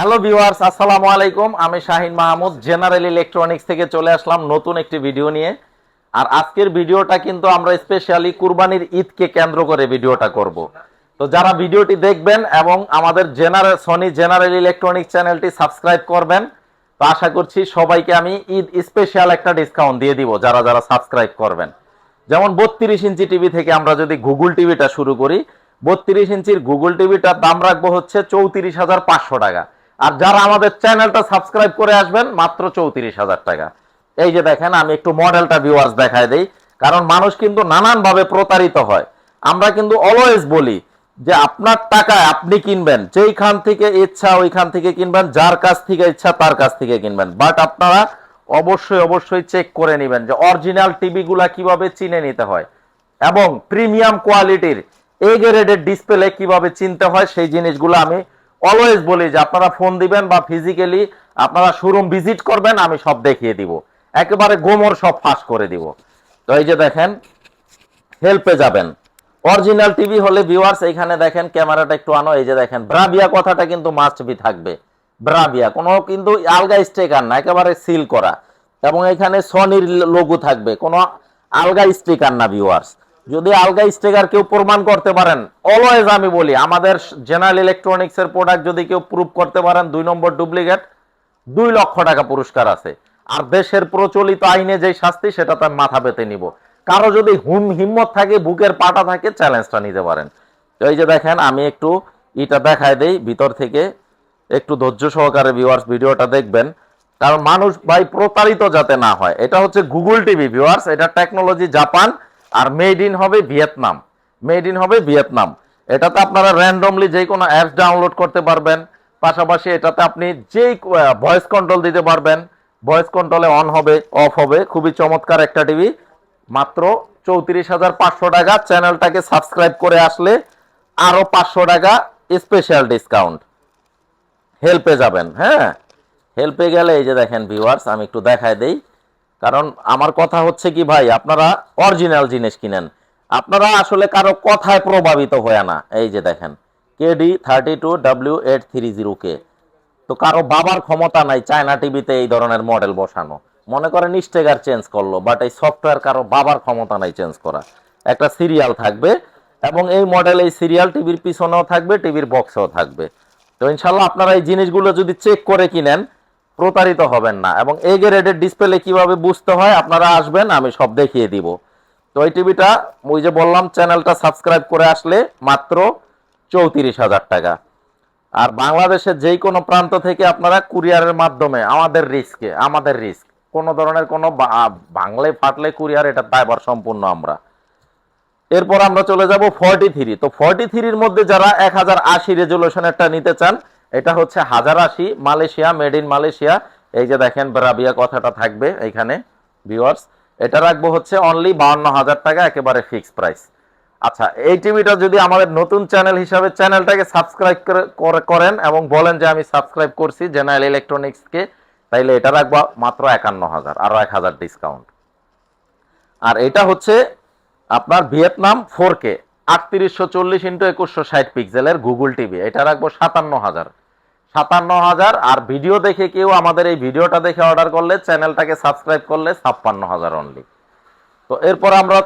Hello viewers আসসালামু আলাইকুম। আমি শাহিন মাহমুদ জেনারেল ইলেকট্রনিক্স থেকে চলে আসলাম নতুন একটি ভিডিও নিয়ে। আর আজকের ভিডিওটা কিন্তু আমরা স্পেশালি কুরবানির ঈদকে কেন্দ্র করে ভিডিওটা করব। তো যারা ভিডিওটি দেখবেন এবং আমাদের জেনারেল সনি জেনারেল ইলেকট্রনিক্স চ্যানেলটি সাবস্ক্রাইব করবেন, তো আশা করছি সবাইকে আমি ঈদ স্পেশাল একটা ডিসকাউন্ট দিয়ে দিব যারা যারা সাবস্ক্রাইব করবেন। যেমন বত্রিশ ইঞ্চি টিভি থেকে আমরা যদি গুগল টিভিটা শুরু করি, বত্রিশ ইঞ্চির গুগল টিভিটার দাম রাখব হচ্ছে চৌত্রিশ হাজার পাঁচশো টাকা। আর যারা আমাদের চ্যানেলটা সাবস্ক্রাইব করে আসবেন, মাত্র চৌত্রিশ হাজার টাকা। এই যে দেখেন, আমি একটু মডেলটা ভিউয়ার্স দেখায় দেই, কারণ মানুষ কিন্তু নানানভাবে প্রতারিত হয়। আমরা কিন্তু অলওয়েজ বলি যে আপনার টাকায় আপনি কিনবেন, যেইখান থেকে ইচ্ছা ওইখান থেকে কিনবেন, যার কাছ থেকে ইচ্ছা তার কাছ থেকে কিনবেন। বাট আপনারা অবশ্যই অবশ্যই চেক করে নেবেন যে অরিজিনাল টিভি গুলা কীভাবে চিনে নিতে হয় এবং প্রিমিয়াম কোয়ালিটির এ গ্রেডের ডিসপ্লে কীভাবে চিনতে হয়, সেই জিনিসগুলো আমি অলওয়েজ বলি যে আপনারা ফোন দিবেন বা ফিজিক্যালি আপনারা শোরুম ভিজিট করবেন, আমি সব দেখিয়ে দিব। একেবারে গোমর সব ফাঁস করে দিব। তো এই যে দেখেন হেল্পে যাবেন। অরিজিনাল টিভি হলে ভিউয়ার্স এখানে দেখেন ক্যামেরাটা একটু আনো, এই যে দেখেন ব্রাভিয়া কথাটা কিন্তু মাস্ট বি থাকবে। ব্রাভিয়া কোনো কিন্তু আলগা স্টিকার না, একেবারে সিল করা। এবং এখানে সনির লোগো থাকবে, কোনো আলগা স্টিকার না ভিউয়ার্স যদি আলগা স্টিকার কেউ প্রমাণ করতে পারেন অলওয়েজ আমি বলি, আমাদের জেনারেল ইলেকট্রনিক্স এর প্রোডাক্ট যদি কেউ প্রুভ করতে পারেন, দুই নম্বর ডুপ্লিকেট দুই লক্ষ টাকা পুরস্কার আছে। আর দেশের প্রচলিত আইনে যে শাস্তি, সেটা তার মাথা পেতে নিব। কারও যদি হুম হিম্মত থাকে, বুকের পাটা থাকে চ্যালেঞ্জটা নিতে পারেন। তো এই যে দেখেন, আমি একটু এটা দেখায় দেই, ভিতর থেকে একটু ধৈর্য সহকারে ভিউয়ার্স ভিডিওটা দেখবেন। কারণ মানুষ ভাই প্রতারিত যাতে না হয়। এটা হচ্ছে গুগল টিভি ভিউয়ার্স এটা টেকনোলজি জাপান আর মেড ইন হবে ভিয়েতনাম। মেড ইন হবে ভিয়েতনাম। এটাতে আপনারা র্যান্ডমলি যে কোনো অ্যাপস ডাউনলোড করতে পারবেন। পাশাপাশি এটাতে আপনি যেই ভয়েস কন্ট্রোল দিতে পারবেন। ভয়েস কন্ট্রোলে অন হবে অফ হবে। খুবই চমৎকার একটা টিভি মাত্র চৌত্রিশ হাজার পাঁচশো টাকা। চ্যানেলটাকে সাবস্ক্রাইব করে আসলে আরও পাঁচশো টাকা স্পেশাল ডিসকাউন্ট হেল্পে যাবেন হ্যাঁ? হেল্পে গেলে এই যে দেখেন ভিউয়ার্স আমি একটু দেখায় দেই। কারণ আমার কথা হচ্ছে কি ভাই, আপনারা অরিজিনাল জিনিস কিনেন। আপনারা আসলে কারও কথায় প্রভাবিত হয় না। এই যে দেখেন KD thirty two W eight three zero K তো কারও বাবার ক্ষমতা নাই চায়না টিভিতে এই ধরনের মডেল বসানো। মনে করেন স্টেগার চেঞ্জ করল বাট এই সফটওয়্যার কারও বাবার ক্ষমতা নাই চেঞ্জ করা। একটা সিরিয়াল থাকবে, এবং এই মডেল এই সিরিয়াল টিভির পিছনেও থাকবে টিভির বক্সেও থাকবে। তো ইনশাল্লাহ আপনারা এই জিনিসগুলো যদি চেক করে কিনেন প্রতারিত হবেন না। এবং এই গ্রেডের ডিসপ্লে কীভাবে বুঝতে হয় আপনারা আসবেন, আমি সব দেখিয়ে দিব। তো এই টিভিটা, ওই যে বললাম, চ্যানেলটা সাবস্ক্রাইব করে আসলে মাত্র চৌত্রিশ হাজার টাকা। আর বাংলাদেশের যেই কোনো প্রান্ত থেকে আপনারা কুরিয়ারের মাধ্যমে, আমাদের রিস্কে, আমাদের রিস্ক, কোনো ধরনের কোনো বাংলায় ফাটলে কুরিয়ার, এটা দায়ভার সম্পূর্ণ আমরা। এরপর আমরা চলে যাব ফর্টি থ্রি তো ফর্টি থ্রির মধ্যে যারা এক হাজার আশি রেজুলেশনেরটা নিতে চান এটা হচ্ছে হাজার আশি, মালয়েশিয়া মেড ইন মালয়েশিয়া। এই যে দেখেন ব্রাবিয়া কথাটা থাকবে এইখানে ভিউয়ার্স এটা রাখব হচ্ছে অনলি বাউন্ন হাজার টাকা, একেবারে ফিক্সড প্রাইস আচ্ছা এই টিভিটা যদি আমাদের নতুন চ্যানেল হিসাবে চ্যানেলটাকে সাবস্ক্রাইব করেন এবং বলেন যে আমি সাবস্ক্রাইব করছি জেনারেল ইলেকট্রনিক্সকে তাইলে এটা রাখব মাত্র একান্ন হাজার, আরও এক হাজার ডিসকাউন্ট আর এটা হচ্ছে আপনার ভিয়েতনাম ফোর কে আটত্রিশশো চল্লিশ ইন্টু একুশশো ষাট পিক্সেলের গুগল টিভি এটা রাখব সাতান্ন হাজার। সাতান্ন হাজার। আর ভিডিও দেখে কেউ আমাদের এই ভিডিওটা দেখে অর্ডার করলে চ্যানেলটাকে সাবস্ক্রাইব করলে ছাপ্পান্ন হাজার অনলি তো এরপর আমরা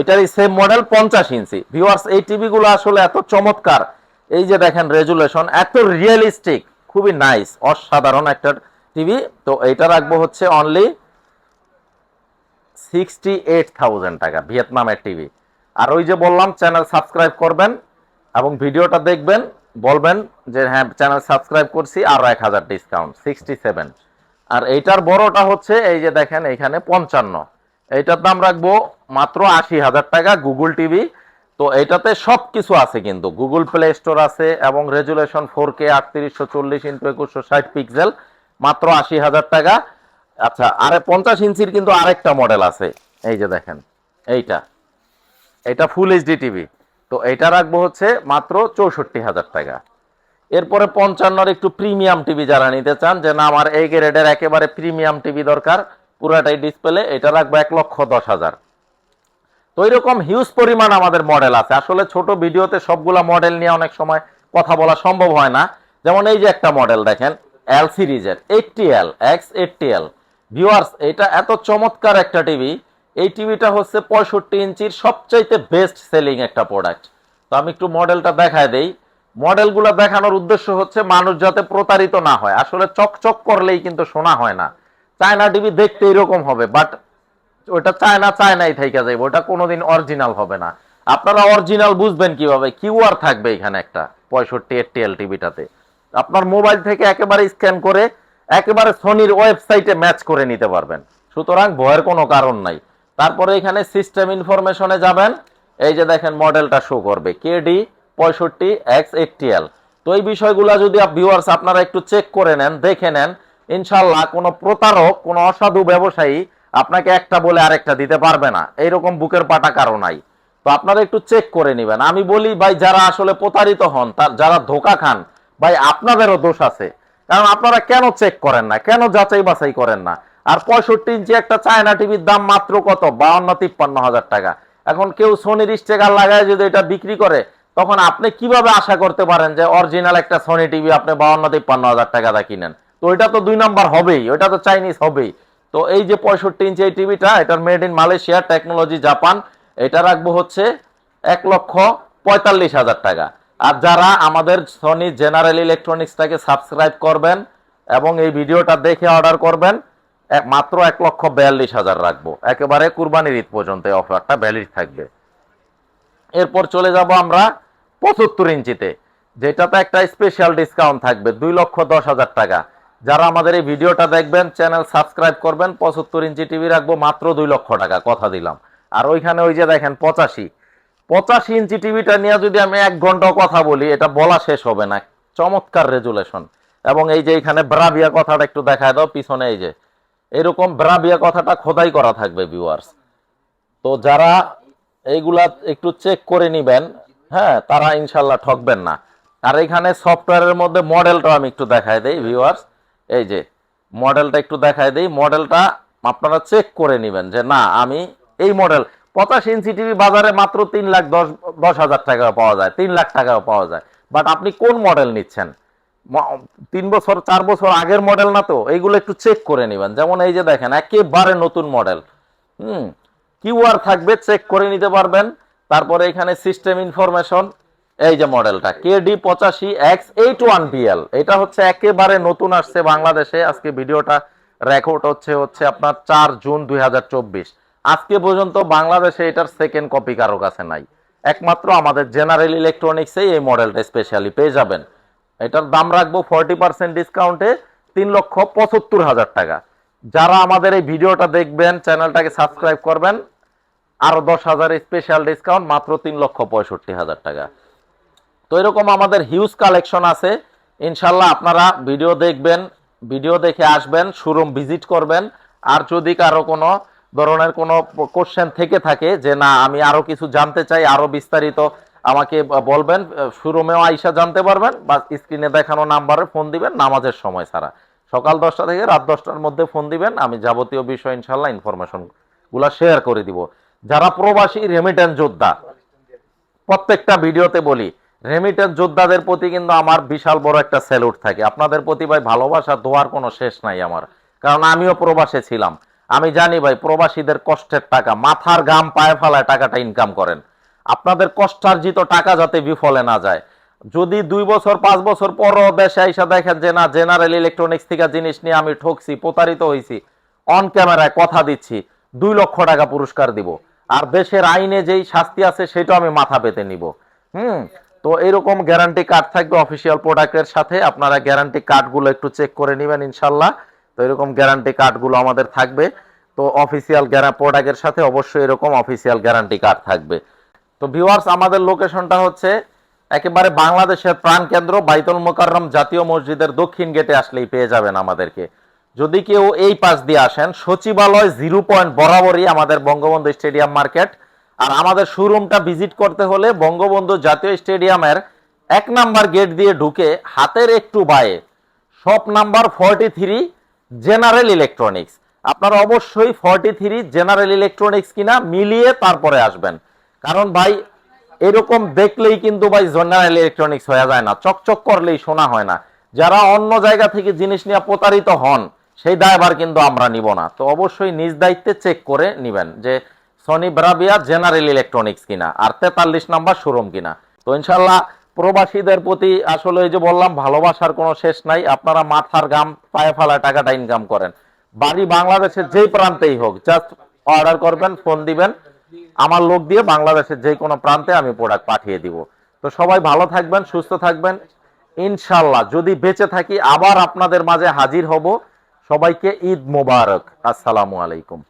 এটারই সেম মডেল পঞ্চাশ ইঞ্চি। ভিউয়ার্স এই টিভিগুলো আসলে এত চমৎকার। এই যে দেখেন রেজুলেশন এত রিয়েলিস্টিক খুবই নাইস অসাধারণ একটা টিভি। তো এটা রাখব হচ্ছে অনলি সিক্সটি এইট থাউজেন্ড টাকা, ভিয়েতনামের টিভি। আর ওই যে বললাম, চ্যানেল সাবস্ক্রাইব করবেন এবং ভিডিওটা দেখবেন বলবেন যে হ্যাঁ চ্যানেল সাবস্ক্রাইব করছি আরও এক হাজার ডিসকাউন্ট সিক্সটি সেভেন আর এইটার বড়টা হচ্ছে এই যে দেখেন, এইখানে পঞ্চান্ন। এইটার দাম রাখব মাত্র আশি হাজার টাকা গুগল টিভি তো এইটাতে সব কিছু আছে কিন্তু। গুগল প্লে স্টোর আছে এবং রেজুলেশন ফোর কে আটত্রিশশো চল্লিশ ইন্টু একুশশো ষাট পিক্সেল, মাত্র আশি হাজার টাকা। আচ্ছা আরে পঞ্চাশ ইঞ্চির কিন্তু আরেকটা মডেল আছে। এই যে দেখেন, এইটা। এটা ফুল এইচডি টিভি তো এটা রাখব হচ্ছে মাত্র চৌষট্টি হাজার টাকা। এরপরে পঞ্চান্নর একটু প্রিমিয়াম টিভি যারা নিতে চান, যে না, আমার এই গ্রেডের একেবারে প্রিমিয়াম টিভি দরকার, পুরাটাই ডিসপ্লে এটা রাখব এক লক্ষ দশ হাজার। তো এরকম হিউজ পরিমাণ আমাদের মডেল আছে। আসলে ছোট ভিডিওতে সবগুলা মডেল নিয়ে অনেক সময় কথা বলা সম্ভব হয় না। যেমন এই যে একটা মডেল দেখেন এল সিরিজের eighty L X eighty L viewers এটা এত চমৎকার একটা টিভি এই টিভিটা হচ্ছে পঁয়ষট্টি ইঞ্চির সবচাইতে বেস্ট সেলিং একটা প্রোডাক্ট তো আমি একটু মডেলটা দেখায় দেই। মডেলগুলো দেখানোর উদ্দেশ্য হচ্ছে মানুষ যাতে প্রতারিত না হয়। আসলে চকচক করলেই কিন্তু শোনা হয় না। চায়না টিভি দেখতে এরকম হবে বাট ওটা চায়না চায়নাই থেকে যাবে ওটা কোনোদিন অরিজিনাল হবে না। আপনারা অরিজিনাল বুঝবেন কীভাবে? কিউআর থাকবে এখানে একটা পঁয়ষট্টি এল টিভিটাতে। আপনার মোবাইল থেকে একেবারে স্ক্যান করে, একেবারে সনির ওয়েবসাইটে ম্যাচ করে নিতে পারবেন। সুতরাং ভয়ের কোনো কারণ নাই। তারপরে এখানে সিস্টেম ইনফরমেশনে যাবেন। এই যে দেখেন মডেলটা শো করবে। কেডি পঁয়ষট্টি এক্স এইটটি এল তো এই বিষয়গুলো যদি ভিউয়ার্স আপনারা একটু চেক করে নেন, দেখে নেন ইনশাল্লাহ কোনো প্রতারক, কোনো অসাধু ব্যবসায়ী আপনাকে একটা বলে আরেকটা দিতে পারবে না। এইরকম বুকের পাটা কারও নাই। তো আপনারা একটু চেক করে নেবেন। আমি বলি, ভাই, যারা আসলে প্রতারিত হন তার যারা ধোকা খান, ভাই, আপনাদেরও দোষ আছে। কারণ আপনারা কেন চেক করেন না? কেন যাচাই বাছাই করেন না? আর পঁয়ষট্টি ইঞ্চি একটা চায়না টিভির দাম মাত্র কত? বাউন্ন, তিপ্পান্ন হাজার টাকা। এখন কেউ সোনির স্টেকার লাগায় যদি এটা বিক্রি করে, তখন আপনি কীভাবে আশা করতে পারেন যে অরিজিনাল একটা সোনি টিভি আপনি বাউন্ন, তিপ্পান্ন হাজার টাকা দা কিনেন? তো ওইটা তো দুই নাম্বার হবেই, ওইটা তো চাইনিজ হবেই। তো এই যে পঁয়ষট্টি ইঞ্চি এই টিভিটা এটার made in Malaysia technology Japan এটা রাখব হচ্ছে এক লক্ষ পঁয়তাল্লিশ হাজার টাকা। আর যারা আমাদের সনি জেনারেল ইলেকট্রনিক্সটাকে সাবস্ক্রাইব করবেন এবং এই ভিডিওটা দেখে অর্ডার করবেন মাত্র এক লক্ষ বিয়াল্লিশ হাজার রাখব। একেবারে কুরবানির ঈদ পর্যন্ত এই অফারটা ভ্যালিড থাকবে। এরপর চলে যাব আমরা পঁচাত্তর ইঞ্চিতে, যেটাতে একটা স্পেশাল ডিসকাউন্ট থাকবে, দুই লক্ষ দশ হাজার টাকা। যারা আমাদের এই ভিডিওটা দেখবেন চ্যানেল সাবস্ক্রাইব করবেন, পঁচাত্তর ইঞ্চি টিভি রাখব, মাত্র দুই লক্ষ টাকা, কথা দিলাম। আর ওইখানে ওই যে দেখেন, পঁচাশি। পঁচাশি ইঞ্চি টিভিটা নিয়ে যদি আমি এক ঘণ্টা কথা বলি, এটা বলা শেষ হবে না। চমৎকার রেজুলেশন এবং এই যে এখানে ব্রাভিয়া কথাটা একটু দেখায় দাও, পিছনে এই যে এরকম ব্রাবিয়া কথাটা খোদাই করা থাকবে ভিউয়ার্স তো যারা এইগুলা একটু চেক করে নিবেন হ্যাঁ তারা ইনশাল্লাহ ঠকবেন না। আর এখানে সফটওয়্যারের মধ্যে মডেলটা আমি একটু দেখাই দেই ভিউয়ার্স এই যে মডেলটা একটু দেখাই দেই। মডেলটা আপনারা চেক করে নিবেন যে, না, আমি এই মডেল পঁচাশি ইঞ্চি টিভি বাজারে মাত্র তিন লাখ দশ দশ হাজার টাকা পাওয়া যায়, তিন লাখ টাকাও পাওয়া যায়। বাট আপনি কোন মডেল নিচ্ছেন? তিন বছর, চার বছর আগের মডেল না তো? এইগুলো একটু চেক করে নেবেন। যেমন এই যে দেখেন, একেবারে নতুন মডেল হুম কিউআর থাকবে চেক করে নিতে পারবেন। তারপরে এখানে সিস্টেম ইনফরমেশন এই যে মডেলটা কেডি পঁচাশি এক্স এইট ওয়ান বিএল এটা হচ্ছে একেবারে নতুন আসছে বাংলাদেশে। আজকে ভিডিওটা রেকর্ড হচ্ছে হচ্ছে আপনার চার জুন দুই হাজার চব্বিশ। আজকে পর্যন্ত বাংলাদেশে এটার সেকেন্ড কপি কারও কাছে নাই। একমাত্র আমাদের জেনারেল ইলেকট্রনিক্সেই এই মডেলটা স্পেশালি পেয়ে যাবেন। এটার দাম রাখব ফর্টি পার্সেন্ট ডিসকাউন্টে তিন লক্ষ পঁচাত্তর হাজার টাকা। যারা আমাদের এই ভিডিওটা দেখবেন, চ্যানেলটাকে সাবস্ক্রাইব করবেন, আরও দশ হাজার স্পেশাল ডিসকাউন্ট মাত্র তিন লক্ষ পঁয়ষট্টি হাজার টাকা। তো এরকম আমাদের হিউজ কালেকশন আছে। ইনশাল্লাহ আপনারা ভিডিও দেখবেন, ভিডিও দেখে আসবেন শোরুম ভিজিট করবেন। আর যদি কারও কোনো ধরনের কোনো কোশ্চেন থেকে থাকে যে, না, আমি আরও কিছু জানতে চাই, আরও বিস্তারিত আমাকে বলবেন শোরুমেও আইসা জানতে পারবেন, বা স্ক্রিনে দেখানো নাম্বারে ফোন দিবেন, নামাজের সময় ছাড়া। সকাল দশটা থেকে রাত দশটার মধ্যে ফোন দিবেন, আমি যাবতীয় বিষয় ইনশাল্লাহ ইনফরমেশনগুলা শেয়ার করে দিব। যারা প্রবাসী রেমিটেন্স যোদ্ধা, প্রত্যেকটা ভিডিওতে বলি রেমিটেন্স যোদ্ধাদের প্রতি কিন্তু আমার বিশাল বড় একটা স্যালুট থাকে। আপনাদের প্রতি ভাই ভালোবাসা, দোয়ার কোনো শেষ নাই আমার। কারণ আমিও প্রবাসে ছিলাম। আমি জানি ভাই, প্রবাসীদের কষ্টের টাকা, মাথার গাম পায়ে ফেলায় টাকাটা ইনকাম করেন। আপনাদের কষ্টার্জিত টাকা যাতে বিফলে না যায়। যদি দুই বছর, পাঁচ বছর পরও দেশে আইসা দেখেন যে না, জেনারেল ইলেকট্রনিক্স থেকে জিনিস নিয়ে আমি ঠকছি, প্রতারিত হয়েছি অন ক্যামেরায় কথা দিচ্ছি, দুই লক্ষ টাকা পুরস্কার দিব। আর দেশের আইনে যেই শাস্তি আছে সেটা আমি মাথা পেতে নিব। হুম? তো এরকম গ্যারান্টি কার্ড থাকবে অফিসিয়াল প্রোডাক্টের সাথে। আপনারা গ্যারান্টি কার্ডগুলো একটু চেক করে নেবেন ইনশাল্লাহ। তো এরকম গ্যারান্টি কার্ডগুলো আমাদের থাকবে। তো অফিসিয়াল প্রোডাক্টের সাথে অবশ্যই এরকম অফিসিয়াল গ্যারান্টি কার্ড থাকবে। তো ভিউয়ার্স, আমাদের লোকেশনটা হচ্ছে একেবারে বাংলাদেশের প্রাণকেন্দ্র বাইতুল মোকাররম জাতীয় মসজিদের দক্ষিণ গেটে আসলেই পেয়ে যাবেন আমাদেরকে। যদি কেউ এই পাশ দিয়ে আসেন, সচিবালয় জিরো পয়েন্ট বরাবরই আমাদের বঙ্গবন্ধু স্টেডিয়াম মার্কেট। আর আমাদের শোরুমটা ভিজিট করতে হলে বঙ্গবন্ধু জাতীয় স্টেডিয়ামের এক নাম্বার গেট দিয়ে ঢুকে হাতের একটু বায়ে। Shop number forty three general electronics. আপনারা অবশ্যই ফর্টি থ্রি জেনারেল ইলেকট্রনিক্স কিনা মিলিয়ে তারপরে আসবেন। কারণ ভাই, এরকম দেখলেই কিন্তু ভাই জেনারেল ইলেকট্রনিক্স হয়ে যায় না, চকচক করলেই শোনা হয় না। যারা অন্য জায়গা থেকে জিনিস নিয়ে প্রতারিত হন, সেই দায়ভার কিন্তু আমরা নিব না। তো অবশ্যই নিজ দায়িত্বে চেক করে নিবেন যে সনি ব্রাভিয়া জেনারেল ইলেকট্রনিক্স কিনা, আর তেতাল্লিশ নাম্বার শোরুম কিনা। তো ইনশাল্লাহ প্রবাসীদের প্রতি আসলে এই যে বললাম, ভালোবাসার কোনো শেষ নাই। আপনারা মাথার গাম পায়ে ফেলা টাকাটা ইনকাম করেন। বাড়ি বাংলাদেশের যেই প্রান্তেই হোক জাস্ট অর্ডার করবেন ফোন দিবেন। আমার লোক দিয়ে বাংলাদেশের যে কোনো প্রান্তে আমি প্রোডাক্ট পাঠিয়ে দিব। তো সবাই ভালো থাকবেন, সুস্থ থাকবেন। ইনশাল্লাহ যদি বেঁচে থাকি, আবার আপনাদের মাঝে হাজির হব। সবাইকে ঈদ মোবারক। আসসালামু আলাইকুম।